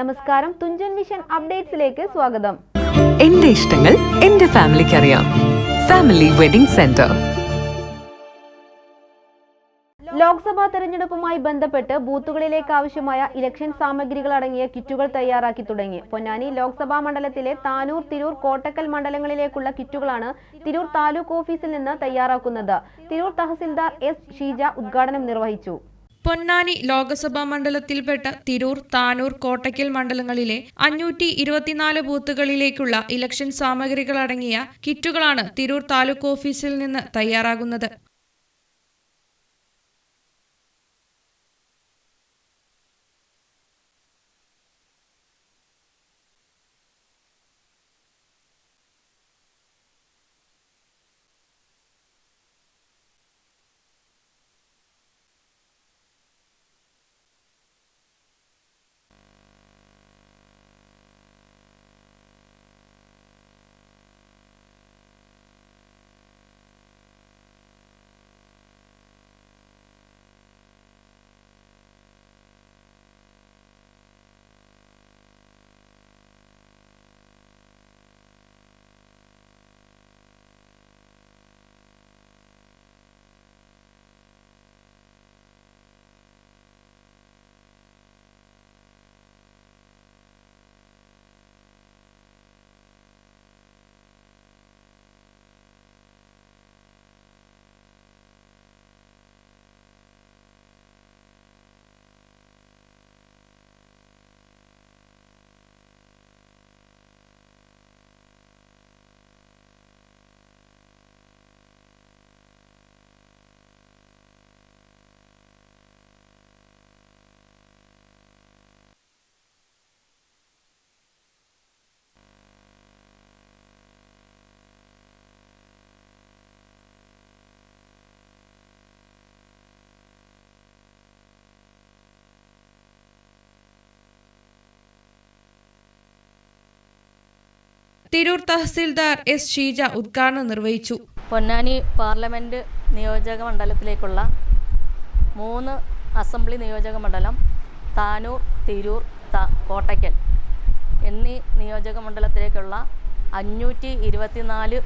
നമസ്കാരം. തുഞ്ചൻ വിഷൻ അപ്ഡേറ്റ്സിലേക്ക് സ്വാഗതം. എന്റെ ഇഷ്ടങ്ങൾ എന്റെ ഫാമിലിക്ക് അറിയാം ഫാമിലി വെഡിംഗ് സെന്റർ. ലോക്സഭാ തെരഞ്ഞെടുപ്പുമായി ബന്ധപ്പെട്ട് ബൂത്തുകളിലേക്ക് ആവശ്യമായ ഇലക്ഷൻ സാമഗ്രികൾ അടങ്ങിയ കിറ്റുകൾ തയ്യാറാക്കി തുടങ്ങി. പൊന്നാനി ലോക്സഭാ മണ്ഡലത്തിലെ താനൂർ തിരൂർ കോട്ടക്കൽ മണ്ഡലങ്ങളിലേക്കുള്ള കിറ്റുകളാണ് തിരൂർ താലൂക്ക് ഓഫീസിൽ നിന്ന് തയ്യാറാക്കുന്നത്. തിരൂർ തഹസിൽദാർ എസ് ഷീജ ഉദ്ഘാടനം നിർവഹിച്ചു. പൊന്നാനി ലോക്സഭാ മണ്ഡലത്തിൽപ്പെട്ട തിരൂർ താനൂർ കോട്ടയ്ക്കൽ മണ്ഡലങ്ങളിലെ അഞ്ഞൂറ്റി ഇരുപത്തിനാല് ബൂത്തുകളിലേക്കുള്ള ഇലക്ഷൻ സാമഗ്രികളടങ്ങിയ കിറ്റുകളാണ് തിരൂർ താലൂക്ക് ഓഫീസിൽ നിന്ന് തയ്യാറാകുന്നത്. തിരൂർ തഹസിൽദാർ എസ് ഷീജ ഉദ്ഘാടനം നിർവഹിച്ചു. പൊന്നാനി പാർലമെന്റ് നിയോജക മണ്ഡലത്തിലേക്കുള്ള മൂന്ന് അസംബ്ലി നിയോജക മണ്ഡലം താനൂർ തിരൂർ കോട്ടയ്ക്കൽ എന്നീ നിയോജക മണ്ഡലത്തിലേക്കുള്ള അഞ്ഞൂറ്റി ഇരുപത്തിനാല്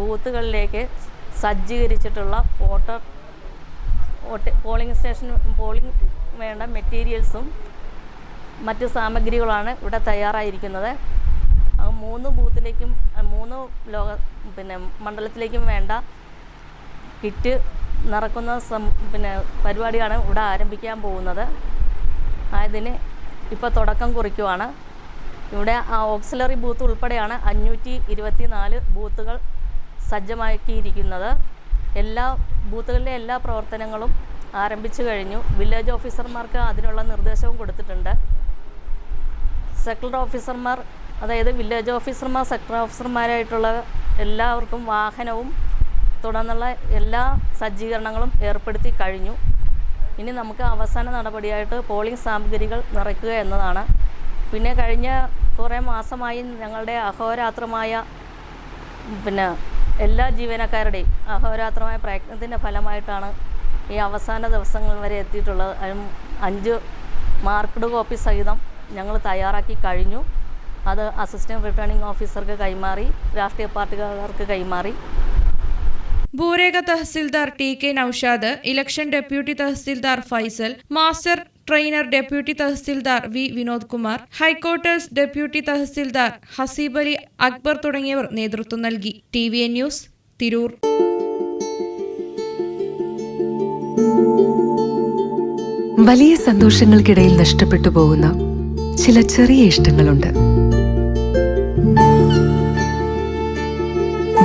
ബൂത്തുകളിലേക്ക് സജ്ജീകരിച്ചിട്ടുള്ള voter vote polling station polling വേണ്ട മെറ്റീരിയൽസും മറ്റ് സാമഗ്രികളാണ് ഇവിടെ തയ്യാറായിരിക്കുന്നത്. മൂന്ന് ബൂത്തിലേക്കും മൂന്ന് ലോക പിന്നെ മണ്ഡലത്തിലേക്കും വേണ്ട കിറ്റ് നടക്കുന്ന സം പിന്നെ പരിപാടിയാണ് ഇവിടെ ആരംഭിക്കാൻ പോകുന്നത്. ആയതിന് ഇപ്പോൾ തുടക്കം കുറിക്കുവാണ്. ഇവിടെ ആ ഓക്സിലറി ബൂത്ത് ഉൾപ്പെടെയാണ് അഞ്ഞൂറ്റി ഇരുപത്തി നാല് ബൂത്തുകൾ സജ്ജമാക്കിയിരിക്കുന്നത്. എല്ലാ ബൂത്തുകളിലെ എല്ലാ പ്രവർത്തനങ്ങളും ആരംഭിച്ചു കഴിഞ്ഞു. വില്ലേജ് ഓഫീസർമാർക്ക് അതിനുള്ള നിർദ്ദേശവും കൊടുത്തിട്ടുണ്ട്. സെക്ടർ ഓഫീസർമാർ അതായത് വില്ലേജ് ഓഫീസർമാർ സെക്ടർ ഓഫീസർമാരായിട്ടുള്ള എല്ലാവർക്കും വാഹനവും തുടർന്നുള്ള എല്ലാ സജ്ജീകരണങ്ങളും ഏർപ്പെടുത്തി കഴിഞ്ഞു. ഇനി നമുക്ക് അവസാന നടപടിയായിട്ട് പോളിംഗ് സാമഗ്രികൾ നിറയ്ക്കുക എന്നതാണ്. പിന്നെ കഴിഞ്ഞ കുറേ മാസമായി ഞങ്ങളുടെ അഹോരാത്രമായ പിന്നെ എല്ലാ ജീവനക്കാരുടെയും അഹോരാത്രമായ പ്രയത്നത്തിന്റെ ഫലമായിട്ടാണ് ഈ അവസാന ദിവസങ്ങൾ വരെ എത്തിയിട്ടുള്ളത്. അഞ്ച് മാർക്ക്ഡ് കോപ്പി സഹിതം ഞങ്ങൾ തയ്യാറാക്കി കഴിഞ്ഞു. അത് അസിസ്റ്റന്റ് റിട്ടേണിംഗ് ഓഫീസർക്ക് കൈമാറി രാഷ്ട്രീയ പാർട്ടിക്കാർക്ക് കൈമാറി. ഭൂരേഖ tahsildar T K Naushad election deputy tahsildar Faisal master trainer deputy tahsildar V Vinod Kumar headquarters deputy tahsildar Haseeb Ali Akbar തുടങ്ങിയവർ നേതൃത്വം നൽകി. T V N news Tirur. വലിയ സന്തോഷങ്ങൾക്കിടയിൽ നഷ്ടപ്പെട്ടു പോകുന്ന ചില ചെറിയ ഇഷ്ടങ്ങളുണ്ട്.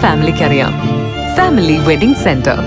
എന്റെ ഫാമിലിക്ക് അറിയാം ഫാമിലി വെഡിംഗ് സെന്റർ